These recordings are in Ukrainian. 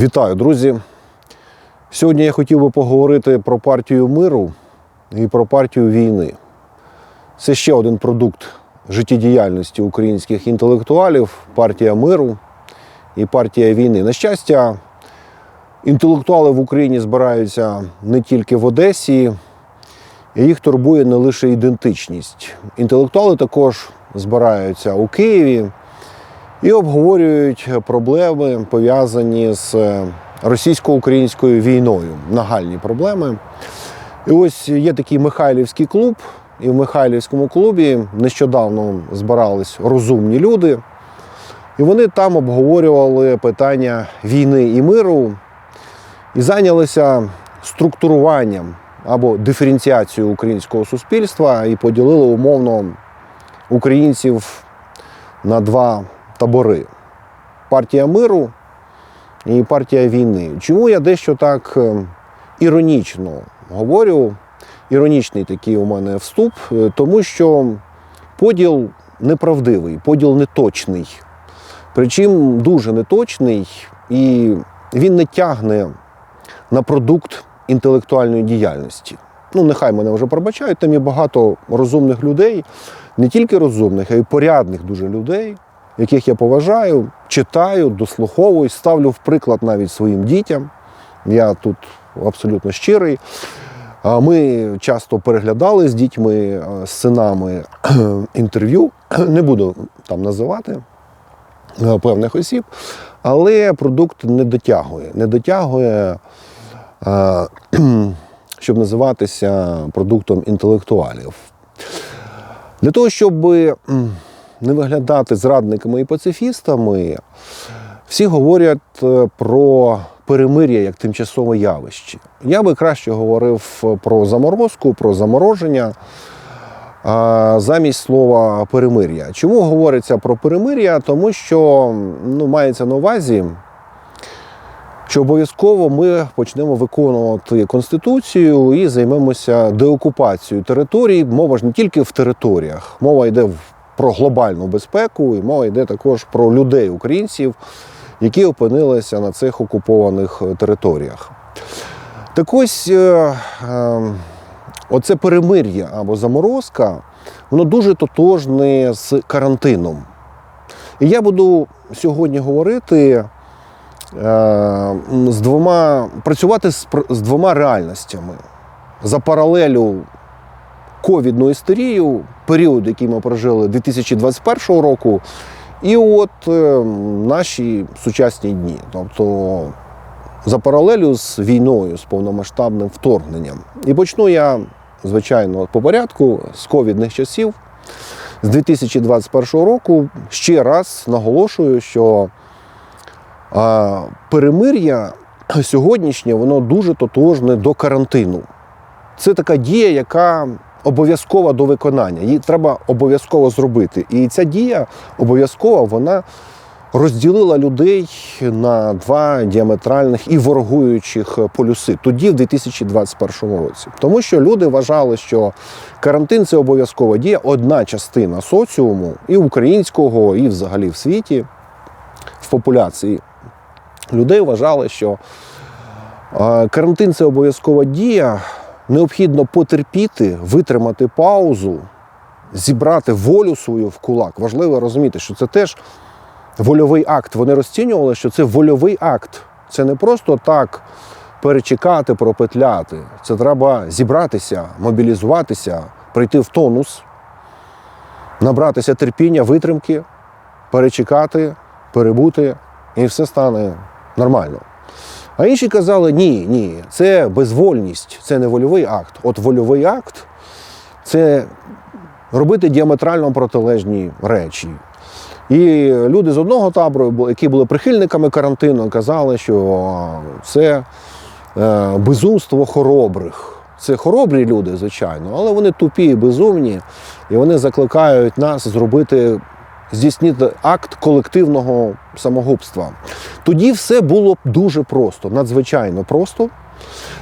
Вітаю, друзі! Сьогодні я хотів би поговорити про партію миру і про партію війни. Це ще один продукт життєдіяльності українських інтелектуалів партія миру і партія війни. На щастя, інтелектуали в Україні збираються не тільки в Одесі, і їх турбує не лише ідентичність. Інтелектуали також збираються у Києві і обговорюють проблеми, пов'язані з російсько-українською війною, нагальні проблеми. І ось є такий Михайлівський клуб, і в Михайлівському клубі нещодавно збирались розумні люди, і вони там обговорювали питання війни і миру. І зайнялися структуруванням або диференціацією українського суспільства. І поділили умовно українців на два табори: партія миру і партія війни. Чому я дещо так е, іронічно говорю? Іронічний такий у мене вступ, е, тому що поділ неправдивий, поділ неточний. Причому дуже неточний, і він не тягне на продукт інтелектуальної діяльності. Ну, нехай мене вже пробачають, там є багато розумних людей, не тільки розумних, а й порядних дуже людей, яких я поважаю, читаю, дослуховую, ставлю в приклад навіть своїм дітям. Я тут абсолютно щирий. Ми часто переглядали з дітьми, з синами інтерв'ю. Не буду там називати е, певних осіб, але продукт не дотягує. Не дотягує, е, щоб називатися продуктом інтелектуалів. Для того, щоб не виглядати зрадниками і пацифістами, всі говорять е, про перемир'я як тимчасове явище. Я би краще говорив про заморозку, про замороження замість слова перемир'я. Чому говориться про перемир'я? Тому що ну, мається на увазі, що обов'язково ми почнемо виконувати конституцію і займемося деокупацією територій. Мова ж не тільки в територіях, мова йде про глобальну безпеку, і мова йде також про людей, українців, які опинилися на цих окупованих е, територіях. Так ось е, е, оце перемир'я або заморозка, воно дуже тотожне з карантином. І я буду сьогодні говорити е, з двома, працювати з, з двома реальностями. За паралелю ковідну істерію, період, який ми прожили 2021 року, і от е, наші сучасні дні. Тобто за паралелю з війною, з повномасштабним вторгненням. І почну я, звичайно, по порядку з ковідних часів. З 2021 року ще раз наголошую, що перемир'я сьогоднішнє воно дуже тотожне до карантину. Це така дія, яка обов'язкова до виконання. Її треба обов'язково зробити. І ця дія обов'язкова вона розділила людей на два діаметральних і ворогуючих полюси тоді, в 2021 році. Тому що люди вважали, що карантин це обов'язкова дія, одна частина соціуму і українського, і взагалі в світі, в популяції людей вважали, що карантин це обов'язкова дія. Необхідно потерпіти, витримати паузу, зібрати волю свою в кулак. Важливо розуміти, що це теж вольовий акт. Вони розцінювали, що це вольовий акт. Це не просто так перечекати, пропетляти. Це треба зібратися, мобілізуватися, прийти в тонус, набратися терпіння, витримки, перечекати, перебути, і все стане нормально. А інші казали, ні, ні, це безвольність, це не вольовий акт. От вольовий акт це робити діаметрально протилежні речі. І люди з одного табору, які були прихильниками карантину, казали, що це е, безумство хоробрих. Це хоробрі люди, звичайно, але вони тупі і безумні, і вони закликають нас зробити, здійснити акт колективного самогубства. Тоді все було дуже просто, надзвичайно просто.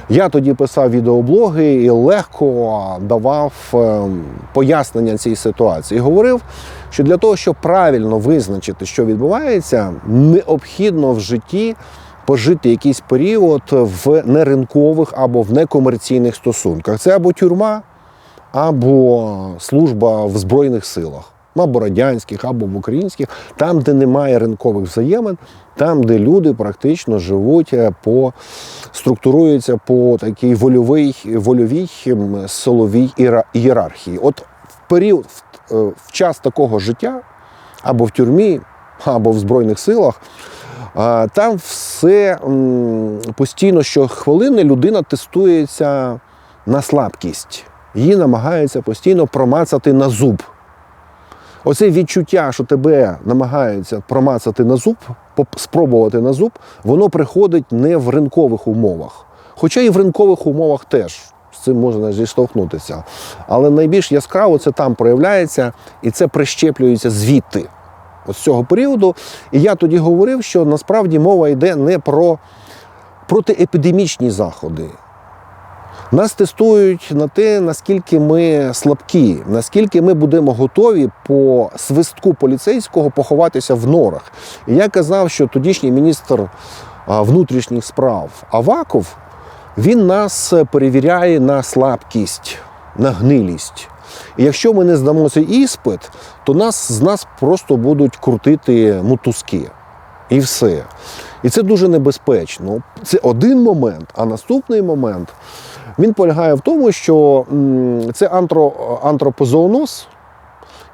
Я тоді писав відеоблоги і легко давав е, пояснення цій ситуації. Говорив, що для того, щоб правильно визначити, що відбувається, необхідно в житті пожити якийсь період в неринкових або в некомерційних стосунках. Це або тюрма, або служба в Збройних силах, або радянських, або в українських, там, де немає ринкових взаємин, там, де люди практично живуть е, по структуруються по такій вольовій, вольовій силовій ієрархії. От в період в, е, в час такого життя, або в тюрмі, або в Збройних силах. Там все постійно щохвилини людина тестується на слабкість. Її намагаються постійно промацати на зуб. Оце відчуття, що тебе намагаються промацати на зуб, спробувати на зуб, воно приходить не в ринкових умовах. Хоча і в ринкових умовах теж з цим можна зіштовхнутися. Але найбільш яскраво це там проявляється, і це прищеплюється звідти, з цього періоду. І я тоді говорив, що насправді мова йде не про протиепідемічні заходи. Нас тестують на те, наскільки ми слабкі, наскільки ми будемо готові по свистку поліцейського поховатися в норах. І я казав, що тодішній міністр внутрішніх справ Аваков він нас перевіряє на слабкість, на гнилість. І якщо ми не здамо цей іспит, то нас з нас просто будуть крутити мотузки. І все. І це дуже небезпечно. Це один момент, а наступний момент він полягає в тому, що це антро, антропозооноз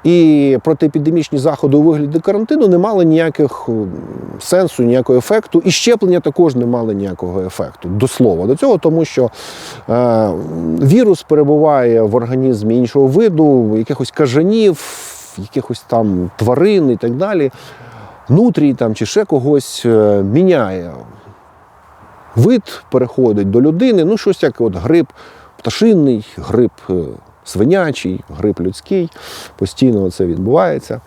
і протиепідемічні заходи у вигляді карантину не мали ніяких сенсу, ніякого ефекту, і щеплення також не мали ніякого ефекту. До слова до цього, тому що е, вірус перебуває в організмі іншого виду, якихось кажанів, якихось там тварин і так далі. Нутрій там чи ще когось е, міняє вид переходить до людини, ну щось як от грип пташинний, грип е, свинячий, грип людський. Постійно це відбувається.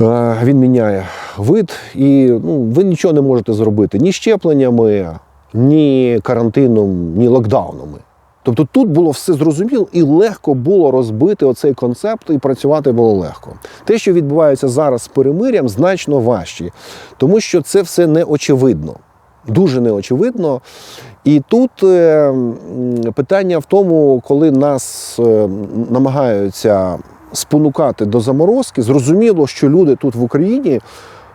Е, Він міняє вид, і ну, ви нічого не можете зробити ні щепленнями, ні карантином, ні локдаунами. Тобто тут було все зрозуміло і легко було розбити оцей концепт, і працювати було легко. Те, що відбувається зараз з перемирям, значно важче, тому що це все неочевидно. Дуже неочевидно. І тут е, питання в тому, коли нас е, намагаються спонукати до заморозки, зрозуміло, що люди тут в Україні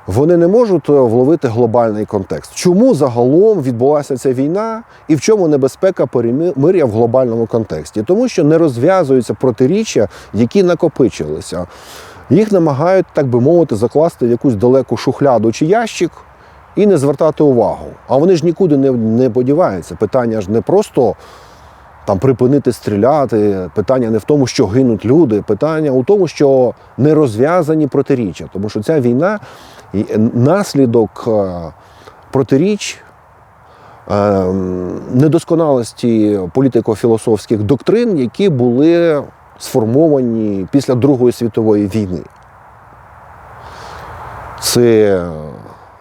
вони не можуть е, вловити глобальний контекст. Чому загалом відбулася ця війна і в чому небезпека перемир'я в глобальному контексті? Тому що не розв'язуються протиріччя, які накопичилися. Їх намагають, так би мовити, закласти в якусь далеку шухляду чи ящик і не звертати увагу. А вони ж нікуди не, не подіваються. Питання ж не просто там припинити стріляти. Питання не в тому, що гинуть люди. Питання у тому, що не розв'язані протиріччя. Тому що ця війна наслідок е, протиріч. е, Недосконалості політико-філософських доктрин, які були сформовані після Другої світової війни. Це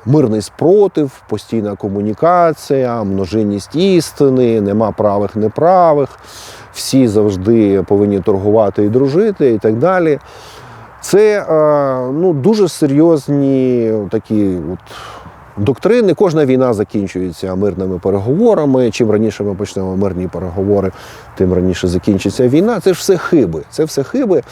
мирний спротив, постійна комунікація, множинність істини, нема правих, неправих, всі завжди повинні торгувати і дружити і так далі. Це е, ну, дуже серйозні такі от доктрини. Кожна війна закінчується мирними переговорами. Чим раніше ми почнемо мирні переговори, тим раніше закінчиться війна. Це ж все хиби. Це все хиби.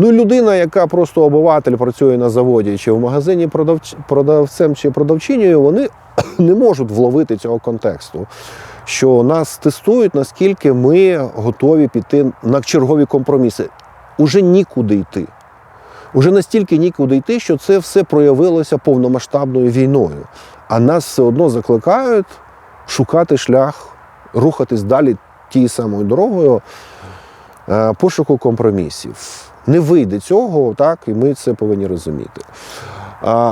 Ну, людина, яка просто обиватель працює на заводі чи в магазині продавч... продавцем чи продавчинею, вони не можуть вловити цього контексту. Що нас тестують, наскільки ми готові піти на чергові компроміси. Уже нікуди йти. Уже настільки нікуди йти, що це все проявилося повномасштабною війною. А нас все одно закликають шукати шлях, рухатись далі тією самою дорогою пошуку компромісів. Не вийде цього, так, і ми це повинні розуміти.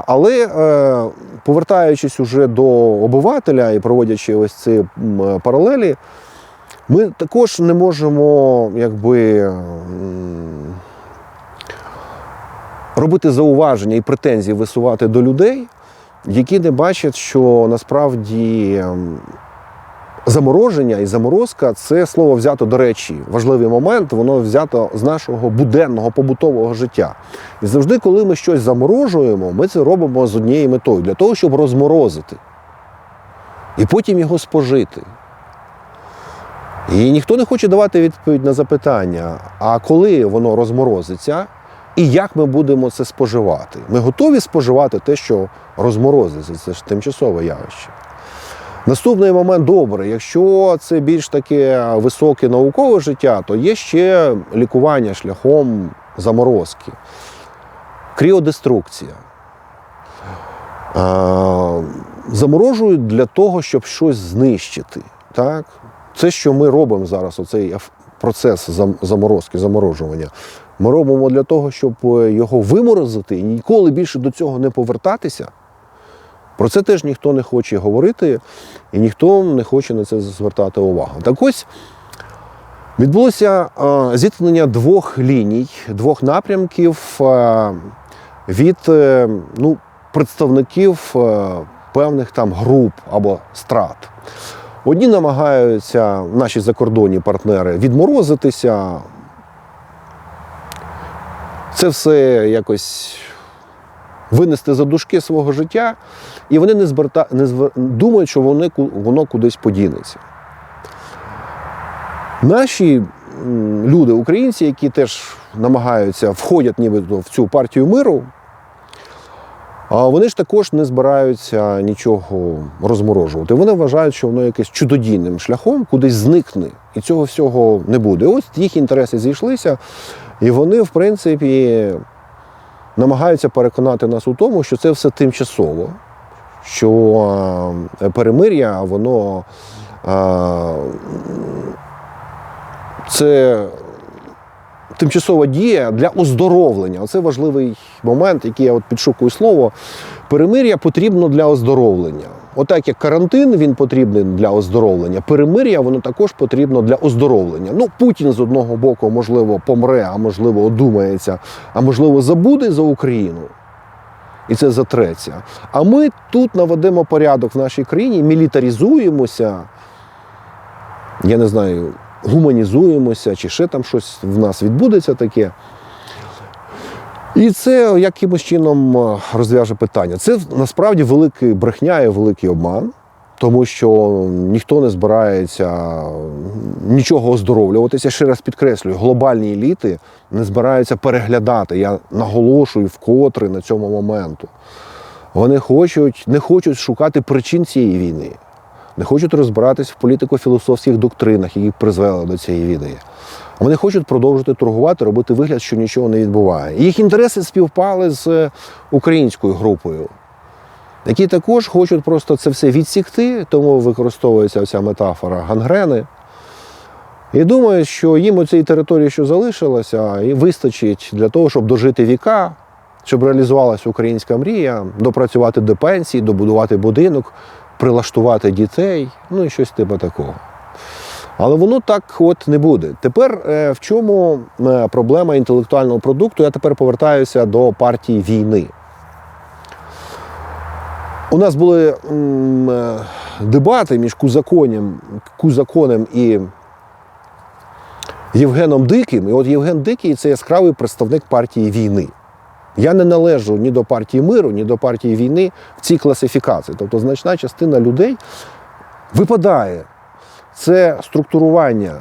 Але е, повертаючись уже до обивателя і проводячи ось ці паралелі, ми також не можемо якби. робити зауваження і претензії висувати до людей, які не бачать, що насправді замороження і заморозка це слово взято до речі. Важливий момент, воно взято з нашого буденного побутового життя. І завжди, коли ми щось заморожуємо, ми це робимо з однією метою для того, щоб розморозити. і потім його спожити. І ніхто не хоче давати відповідь на запитання, а коли воно розморозиться, і як ми будемо це споживати. Ми готові споживати те, що розморозиться, це ж тимчасове явище. Наступний момент добре. Якщо це більш таке високе наукове життя, то є ще лікування шляхом заморозки, кріодеструкція. Заморожують для того, щоб щось знищити. Так? Це, що ми робимо зараз, оцей процес заморозки, заморожування. Ми робимо для того, щоб е, його виморозити і ніколи більше до цього не повертатися. Про це теж ніхто не хоче говорити, і ніхто не хоче на це звертати увагу. Так ось відбулося е, зіткнення двох ліній, двох напрямків е, від е, ну, представників певних там груп або страт. Одні намагаються, наші закордонні партнери, відморозитися. Це все якось винести за дужки свого життя, і вони не, зверта, не звер... думають, що вони, воно кудись подінеться. Наші люди, українці, які теж намагаються, входять нібито в цю партію миру, вони ж також не збираються нічого розморожувати. Вони вважають, що воно якесь чудодійним шляхом кудись зникне, і цього всього не буде. Ось їх інтереси зійшлися, і вони, в принципі, намагаються переконати нас у тому, що це все тимчасово, що е, перемир'я, воно е, це тимчасова дія для оздоровлення. Оце важливий момент, який я от підшукую слово. Перемир'я потрібно для оздоровлення. Отак як карантин він потрібен для оздоровлення, перемир'я воно також потрібно для оздоровлення. Ну, Путін з одного боку, можливо, помре, а можливо, одумається, а можливо, забуде за Україну. І це затреться. А ми тут наведемо порядок в нашій країні, мілітаризуємося, я не знаю, гуманізуємося, чи ще там щось в нас відбудеться таке. І це якимось чином е, розв'яже питання. Це насправді великий брехня і великий обман, тому що ніхто не збирається нічого оздоровлюватися. Ще раз підкреслюю, глобальні еліти не збираються переглядати. Я наголошую вкотре на цьому моменту. Вони хочуть, не хочуть шукати причин цієї війни, не хочуть розбиратись в політико-філософських доктринах, які призвели до цієї. А Вони хочуть продовжити торгувати, робити вигляд, що нічого не відбуває. Їх інтереси співпали з е, українською групою, які також хочуть просто це все відсікти, тому використовується ця метафора гангрени. І думають, що їм у цій території, що залишилося, і вистачить для того, щоб дожити віка, щоб реалізувалася українська мрія, допрацювати до пенсії, добудувати будинок, прилаштувати дітей, ну і щось типу такого. Але воно так от не буде. Тепер е, в чому е, проблема інтелектуального продукту? Я тепер повертаюся до партії війни. У нас були е, дебати між Кузаконем, Кузаконем і Євгеном Диким. І от Євген Дикий це яскравий представник партії війни. Я не належу ні до партії миру, ні до партії війни в цій класифікації. Тобто значна частина людей випадає. Це структурування,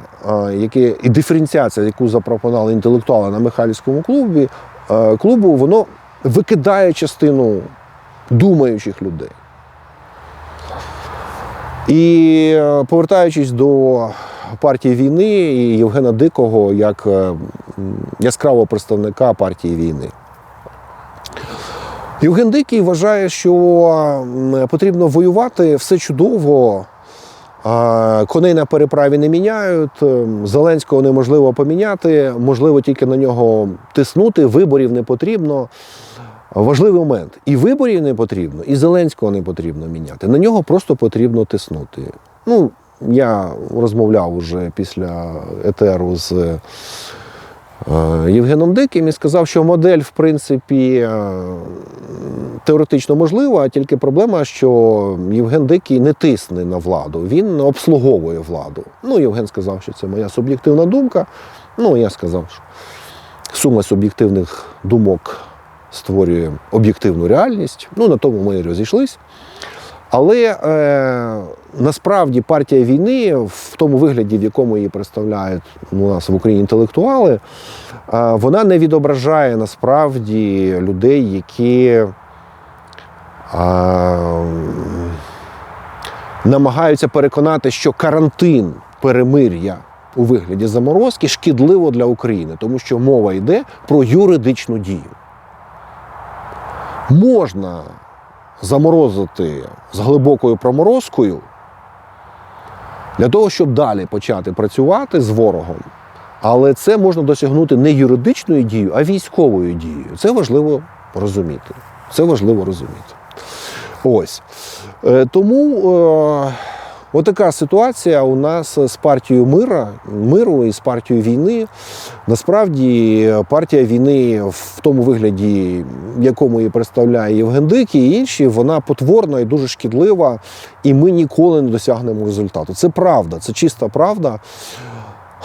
яке і диференціація, яку запропонували інтелектуали на Михайлівському клубі, клубу, воно викидає частину думаючих людей. І е, повертаючись до партії війни і Євгена Дикого як е, яскравого представника партії війни. Євген Дикий вважає, що потрібно воювати все чудово. Коней на переправі не міняють, Зеленського неможливо поміняти, можливо тільки на нього тиснути, виборів не потрібно. Важливий момент. І виборів не потрібно, і Зеленського не потрібно міняти. На нього просто потрібно тиснути. Ну, я розмовляв уже після етеру з Євгеном Диким і сказав, що модель, в принципі, е, теоретично можлива, а тільки проблема, що Євген Дикий не тисне на владу, він обслуговує владу. Ну, Євген сказав, що це моя суб'єктивна думка. Ну, я сказав, що сума суб'єктивних думок створює об'єктивну реальність. Ну, на тому ми і розійшлись. Але е, насправді партія війни в тому вигляді, в якому її представляють ну, у нас в Україні інтелектуали, е, вона не відображає насправді людей, які е, намагаються переконати, що карантин перемир'я у вигляді заморозки шкідливо для України, тому що мова йде про юридичну дію. Можна заморозити з глибокою проморозкою для того, щоб далі почати працювати з ворогом. Але це можна досягнути не юридичною дією, а військовою дією. Це важливо розуміти. Це важливо розуміти. Ось. Е, Тому е, отака ситуація у нас з партією мира, миру і з партією війни. Насправді партія війни в тому вигляді, якому її представляє Євген Дикий і інші, вона потворна і дуже шкідлива, і ми ніколи не досягнемо результату. Це правда, це чиста правда.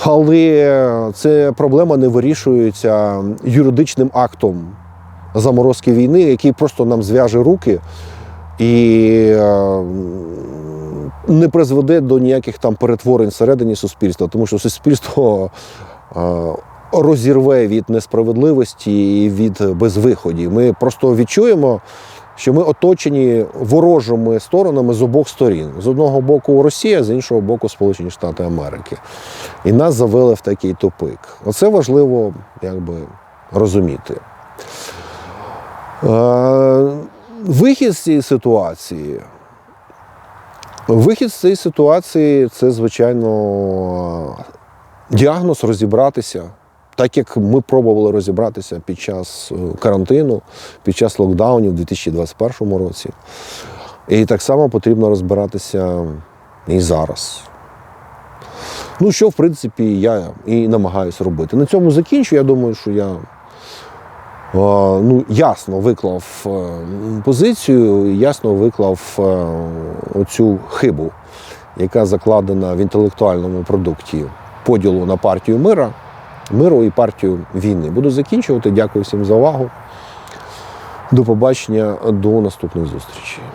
Але це проблема не вирішується юридичним актом заморозки війни, який просто нам зв'яже руки і е, не призведе до ніяких там перетворень всередині суспільства, тому що суспільство е, розірве від несправедливості і від безвиходів. Ми просто відчуємо, що ми оточені ворожими сторонами з обох сторін. З одного боку Росія, з іншого боку Сполучені Штати Америки. І нас завели в такий тупик. Оце важливо якби, розуміти. Е, Вихід з цієї ситуації. Вихід з цієї ситуації це, звичайно, діагноз розібратися, так як ми пробували розібратися під час е, карантину, під час локдаунів у 2021 році. І так само потрібно розбиратися і зараз. Ну, що, в принципі, я і намагаюся робити. На цьому закінчу. Я думаю, що я ну, ясно виклав е, позицію, ясно виклав е, оцю хибу, яка закладена в інтелектуальному продукті поділу на партію мира, миру і партію війни. Буду закінчувати. Дякую всім за увагу. До побачення, до наступних зустрічей.